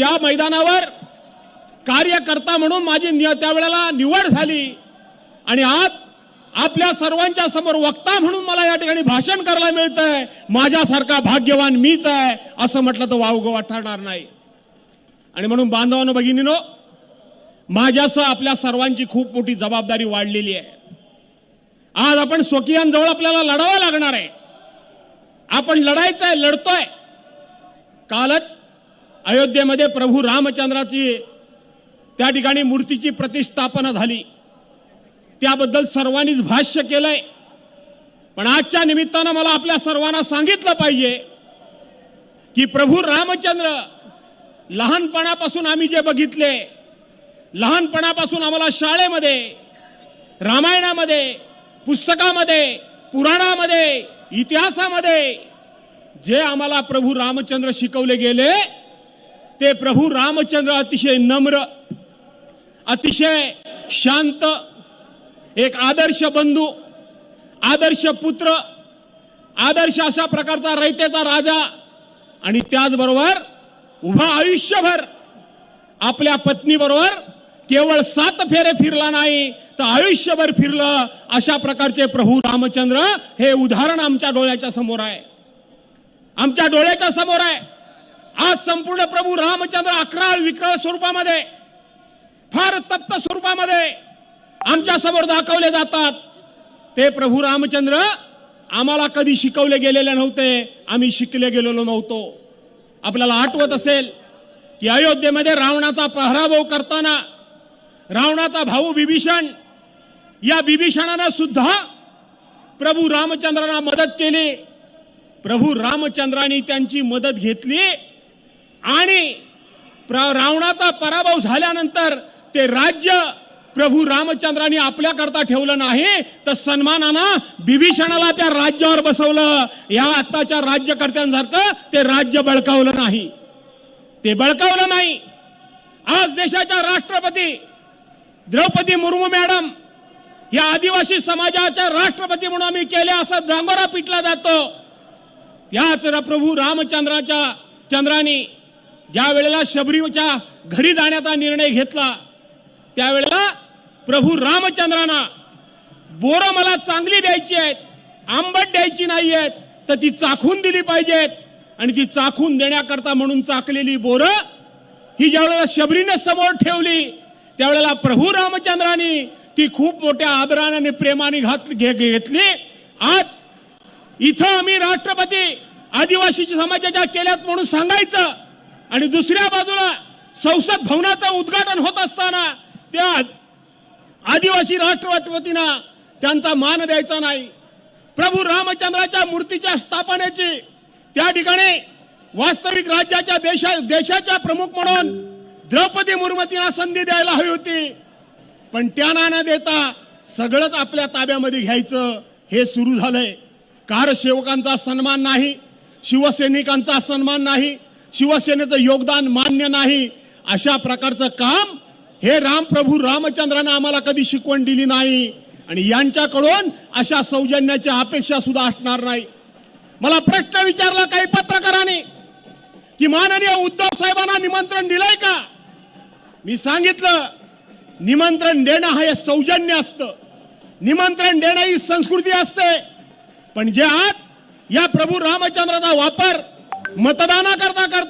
त्या मैदानावर कार्यकर्ता म्हणून माझी नि- त्यावेळेला निवड झाली. आणि आज आपल्या सर्वांच्या समोर वक्ता म्हणून मला या ठिकाणी भाषण करायला मिळतंय. माझ्यासारखा भाग्यवान मीच आहे असं म्हटलं तर वावगं ठरणार नाही. आणि म्हणून बांधवानं भगिनीनो माझ्यासह आपल्या सर्वांची खूप मोठी जबाबदारी वाढलेली आहे. आज आपण स्वकीयांजवळ आपल्याला लढावा लागणार आहे. आपण लढायचं आहे लढतोय. कालच अयोध्येमध्ये प्रभू रामचंद्राची त्या ठिकाणी मूर्तीची प्रतिष्ठापना झाली. त्याबद्दल सर्वांनीच भाष्य केलंय. पण आजच्या निमित्तानं मला आपल्या सर्वांना सांगितलं पाहिजे की प्रभू रामचंद्र लहानपणापासून आम्ही जे बघितले लहानपणापासून आम्हाला शाळेमध्ये रामायणामध्ये पुस्तकामध्ये पुराणामध्ये इतिहासामध्ये जे आम्हाला प्रभू रामचंद्र शिकवले गेले ते प्रभू रामचंद्र अतिशय नम्र अतिशय शांत एक आदर्श बंधू आदर्श पुत्र आदर्श अशा प्रकारचा रयतेचा राजा आणि त्याचबरोबर उभा आयुष्यभर आपल्या पत्नीबरोबर केवळ सात फेरे फिरला नाही तर आयुष्यभर फिरलं अशा प्रकारचे प्रभू रामचंद्र हे उदाहरण आमच्या डोळ्याच्या समोर आहे. आमच्या डोळ्याच्या समोर आहे. आज संपूर्ण प्रभू रामचंद्र अकराळ विक्राळ स्वरूपामध्ये फार तप्त स्वरूपामध्ये आमच्यासमोर दाखवले जातात. ते प्रभू रामचंद्र आम्हाला कधी शिकवले गेलेले नव्हते आम्ही शिकले गेलेलो नव्हतो. आपल्याला आठवत असेल की अयोध्येमध्ये रावणाचा पहराभव करताना रावणाचा भाऊ बिभीषण या बिभीषणानं सुद्धा प्रभू रामचंद्रांना मदत केली. प्रभू रामचंद्रांनी त्यांची मदत घेतली. आणि प्र- रावणाचा पराभव झाल्यानंतर ते राज्य प्रभू रामचंद्रांनी आपल्याकरता ठेवलं नाही तर सन्मानानं बिभीषणाला त्या राज्यावर बसवलं. या आत्ताच्या राज्यकर्त्यांसारखं ते राज्य बळकावलं नाही. ते बळकावलं नाही. आज देशाच्या राष्ट्रपती द्रौपदी मुर्मू मॅडम या आदिवासी समाजाच्या राष्ट्रपती म्हणून आम्ही केले असा डांगोरा पिटला जातो. याच र- प्रभू रामचंद्राच्या चंद्राने ज्या वेळेला शबरीच्या घरी जाण्याचा निर्णय घेतला त्यावेळेला प्रभू रामचंद्रांना बोरं मला चांगली द्यायची आहेत आंबट द्यायची नाही आहेत तर ती चाखून दिली पाहिजेत. आणि ती चाखून देण्याकरता म्हणून चाकलेली बोरं ही ज्यावेळेला शबरीने समोर ठेवली त्यावेळेला प्रभू रामचंद्राने ती खूप मोठ्या आदराने आणि प्रेमाने घात घे- घेतली. आज इथं आम्ही राष्ट्रपती आदिवासी समाजाच्या केल्यात म्हणून सांगायचं आणि दुसऱ्या बाजूला संसद भवनाचं उद्घाटन होत असताना त्या आदिवासी राष्ट्रपतींना त्यांचा मान द्यायचा नाही. प्रभू रामचंद्राच्या मूर्तीच्या स्थापनेची त्या ठिकाणी वास्तविक राज्याच्या देशा देशाच्या प्रमुख म्हणून द्रौपदी मुर्मतींना संधी द्यायला हवी होती. पण त्यांना न देता सगळंच आपल्या ताब्यामध्ये घ्यायचं हे सुरू झालंय. कारसेवकांचा सन्मान नाही शिवसैनिकांचा सन्मान नाही शिवसेनेचं योगदान मान्य नाही. अशा प्रकारचं काम हे रामप्रभू रामचंद्रानं आम्हाला कधी शिकवण दिली नाही. आणि यांच्याकडून अशा सौजन्याची अपेक्षा सुद्धा असणार नाही. मला प्रश्न विचारला काही पत्रकाराने की माननीय उद्धव साहेबांना निमंत्रण दिलंय का? मी सांगितलं निमंत्रण देणं हे सौजन्य असतं. निमंत्रण देणं ही संस्कृती असते. पण जे आज या प्रभू रामचंद्राचा वापर मतदानाकरता करता